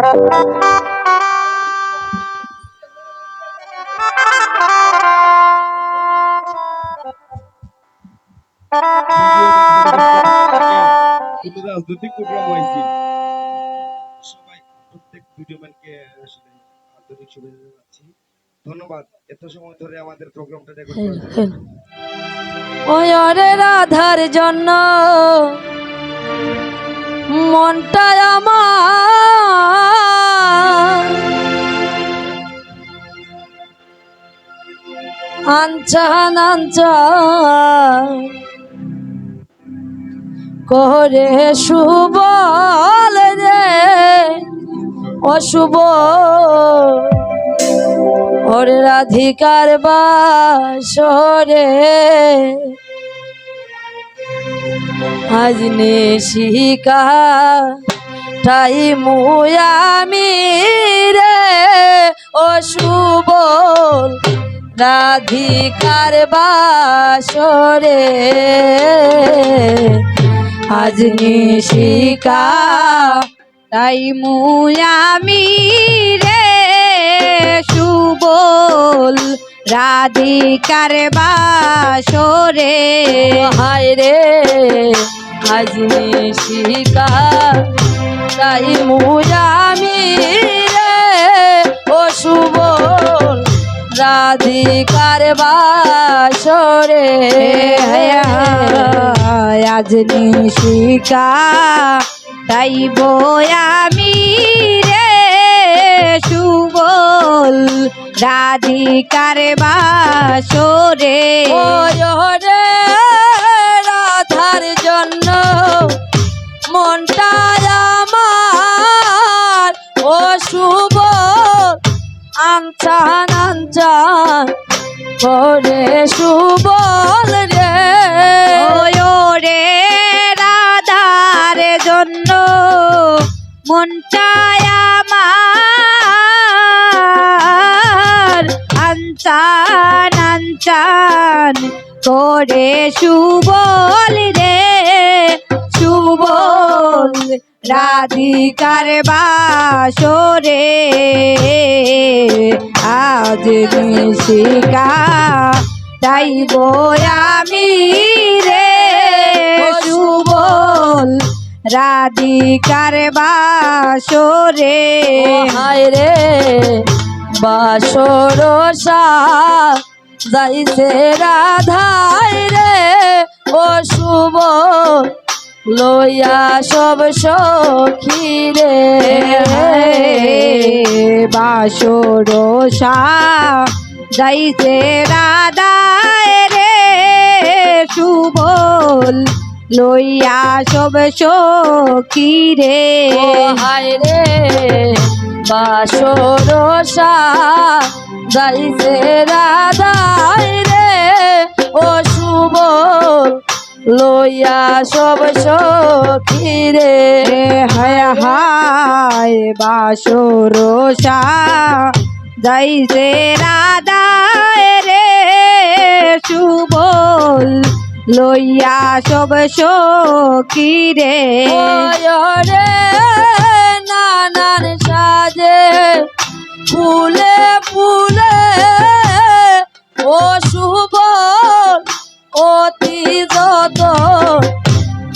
কিন্তু রাজনৈতিক প্রোগ্রাম হয়েছে। সবাই প্রত্যেক ভিডিও ম্যানকে আসলে আন্তরিক শুভেচ্ছা জানাচ্ছি। ধন্যবাদ। এত সময় ধরে আমাদের প্রোগ্রামটা দেখুন করার জন্য ওরে রাধার জন্য মনটা আমার। আনচান আনচান করে সুবল রে অশুভ। ওরে রাধিকার বাসরে আজ নিশিকা তাই মুয়ামি রে অশুভ রাধিকার বাসরে। আজ নিশিকা তাই মুয়ামি রে সুবল রাধিকার বাসরে। হায় রে আজ নিশিকা তাই মুয়ামি রে। ও সুবল রাধিকার বাসরে। আজ নিশিকা তাই আমি রে। রাধিকার বাসরে রে রাধার জন্য মনটা আমার ও শুভ আনচান আনচান করে সুবল রে। রে রাধার জন্য মনটায় আনচান আনচান করে সুবল রে, সুবল রাধিকার বাসরে। আজ নিশিকা তাইব আমি রে, সুবল রাধিকার বাসরে। হায় রে বাসর যাইছে রাধায় রে, ও শুভ লইয়া সব সখী রে। বাসর যাইছে রাধায় রে সুবল লইয়া সব সখী রে। হায় রে বাসর যাইছে রাধায় রে, ও শুভ লইয়া সব সখী রে। হায় হায় বাসর যাইছে রাধায় রে সুবল লইয়া সব সখী রে। নানান সাজে ফুলে ফুলে ও শুভ অতি যত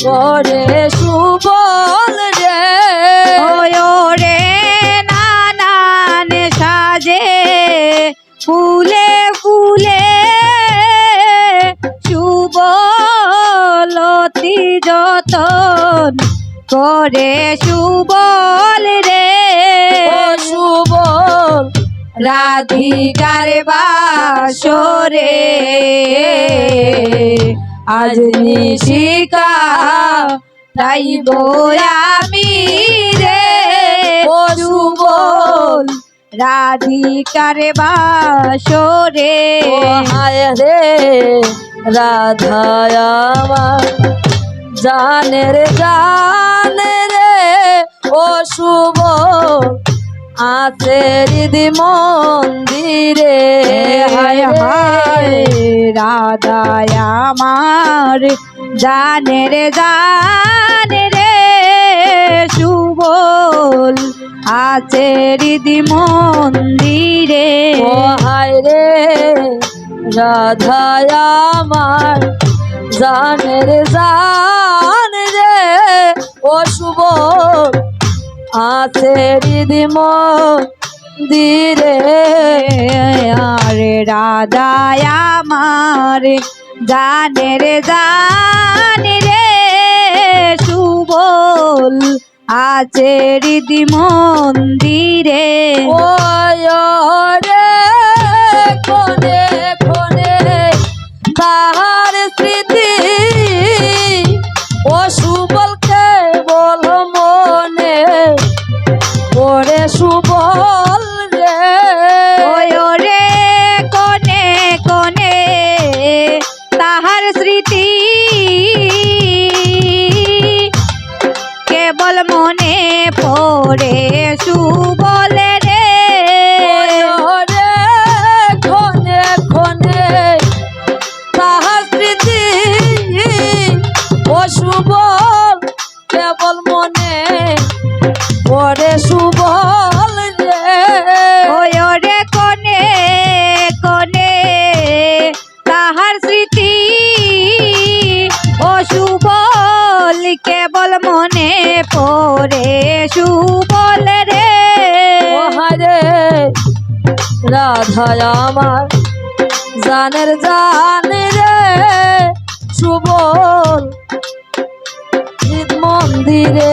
করে সুবল রে। রে নানান সাজে ফুলে যতন করে সুবল রে। সুবল। রাধিকার বাসরে। আজ নিশিকা তাই আমি রে। ও সুবল। রাধিকার বাসরে। হায় রে রাধায় আমার। জানের জানে রে ও শুভ আছে হৃদি মন্দিরে হায় হায় রাধায় আমার। জানে রে জানে রে সুবল আছে হৃদি মন্দিরে ও হায় রে রাধা আমার। জান রে ও শুভ। আছে হৃদিম দিরে আরে রাধায় আমার। জানে রে জানে রে সুবল আছে হৃদি মন্দিরে ও রে কোনে কোনে স্মৃতি ও সুবলকে বল মনে ওরে সুবল মনে ওরে সুবল রে ওই রে কোনে কোনে তাহার স্মৃতি ও সুবল কেবল মনে পড়ে সুবল রে। হারে রাধা আমার জানের জান রে সুবল মন্দিরে।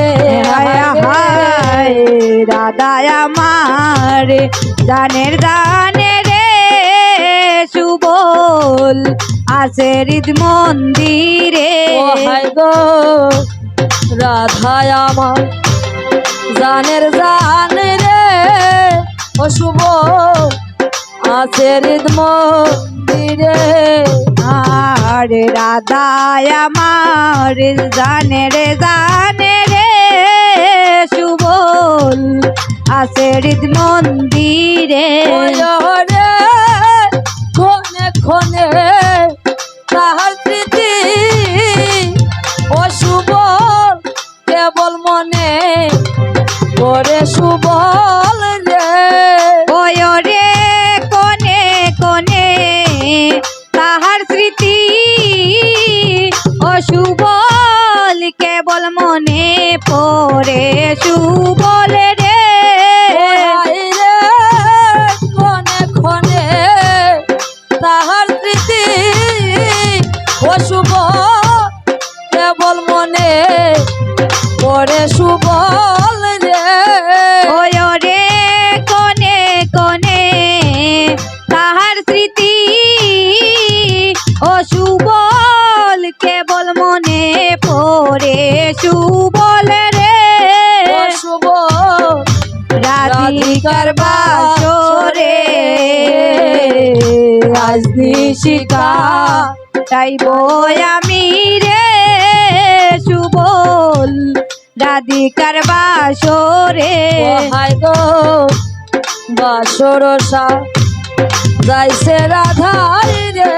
হায় রাধা আমার জানের জানে রে সুবল আছে হৃদ মন্দিরে। হায় গো রাধা আমার জানের জান রে ও শুভ আছে হৃদ মন্দিরে। আর রাধা আমার, জানে রে জানে রে, সুবল আছে হৃদ মন্দিরে ক্ষণে ক্ষণে তাহার স্মৃতি শুভ কেবল মনে করে সুবল রে। శుభ নিশিকা চাইব আমি রে সুবল রাধিকার বাসরে। হাই গো বাসরসা যাইছে রাধাই রে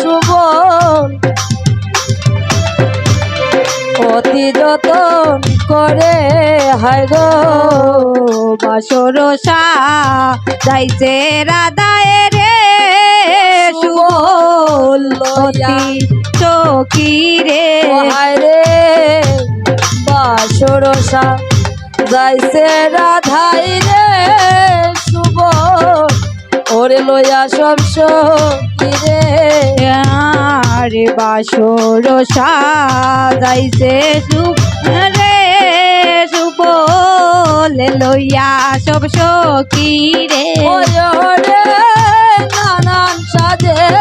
শুভ অতি যতন করে হাই গো বাসরসা যাইছে রাধায় রে সুবল অতি চকি রে? রে। বাসরসা যাইছে রাধাই রে শুভ। ওরে লইয়া সব সখী রে। আরে বাসরসা যাইছে সুখ রে সুবল লইয়া সব সখী রে। ওরে। ওরে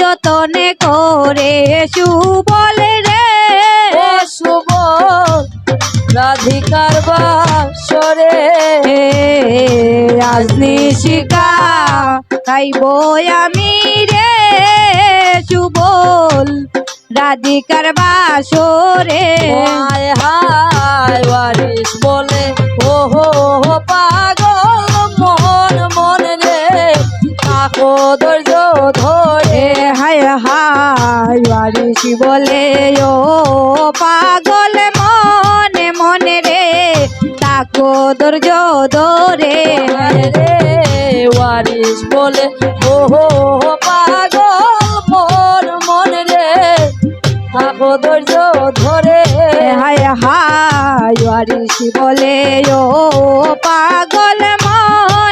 যতনে করে সুবল রে। শুভ রাধিকার বাসরে। রাজনিশিকা গাইব আমি রে। সুবল রাধিকার বাসরে। হায় হায় বলে ও হো হো পাগল মন মন বলে ও পাগল মনে মনে রে, তাকো ধৈর্য ধরে রে ওয়ারিস বলে ও পাগল মন মন রে, তাকো ধৈর্য ধরে, হায় হায় বারিশি বলে ও পাগল মনে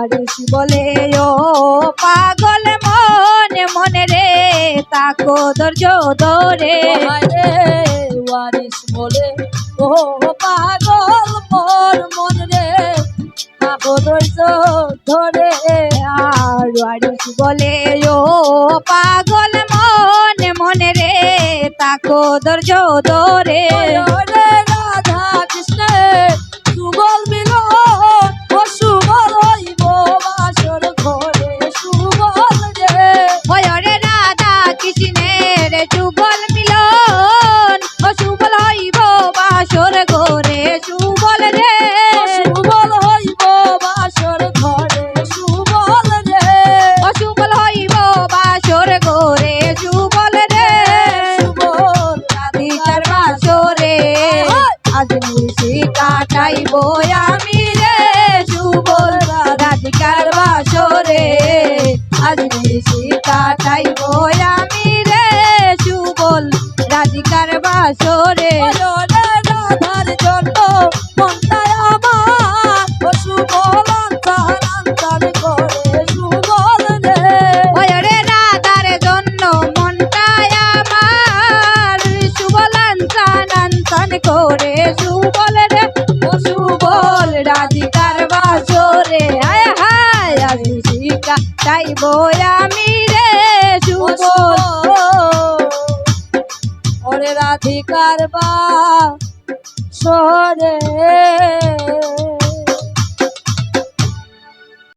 আরিস বলে? ও পাগল মনে মনে রে তাকো ধৈর্য ধরে। ওয়ারিস বলে ও পাগল মন মন রে থাকো ধৈর্য ধরে। আর আরিস বলে? ও পাগল মনে মনে রে তাকো ধৈর্য ধরে।